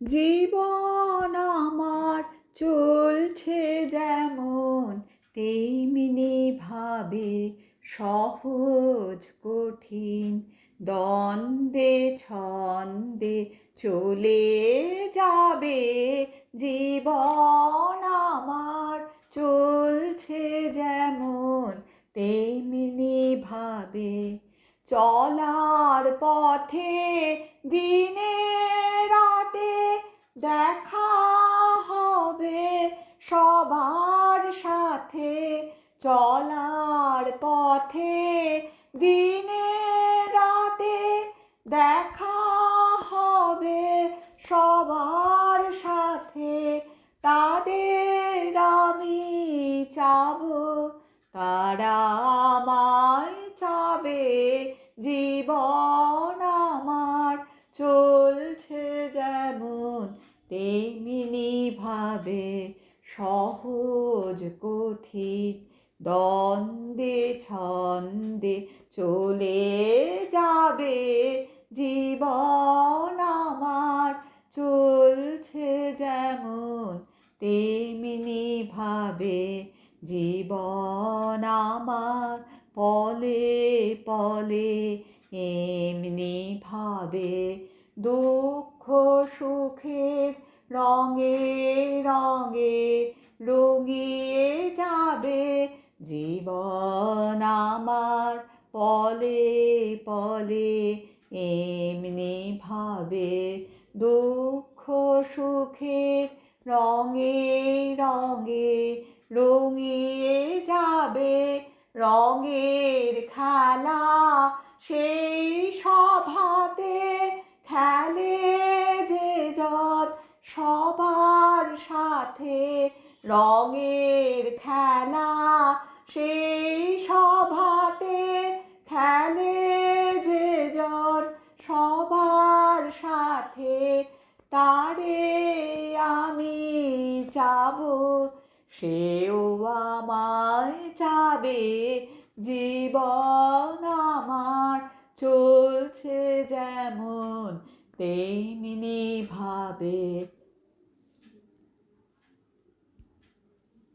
জীবন আমার চলছে যেমন তেমনি ভাবে সহজ কঠিন। দ্বন্দ্বে ছন্দে চলে যাবে জীবন আমার চলছে যেমন তেমনি ভাবে। চলার পথে দিনে সবার সাথে চলার পথে দিনে রাতে দেখা হবে সবার সাথে। তাদের আমি চাবো, তারা আমায় চাবে, জীবন আমার চলছে যেমন তেমনি ভাবে। সহজ কঠিন, দ্বন্দ্বে ছন্দে চলে যাবে জীবন আমার। চলছে যেমন তেমনি ভাবে জীবন আমার পলে পলে, এমনি ভাবে দুঃখ সুখের রঙে রঙে রঙিয়ে যাবে জীবন আমার পলে পলে, এমনি ভাবে দুঃখ সুখের রঙে রঙে রঙিয়ে যাবে রঙের খেলা সেই সভাতে সবার সাথে রঙের খেলা সেই সভাতে খেলে যে জন সবার সাথে তারে আমি যাব। সেও আমায় চাবে জীবন আমার চলছে যেমন তেমনি ভাবে।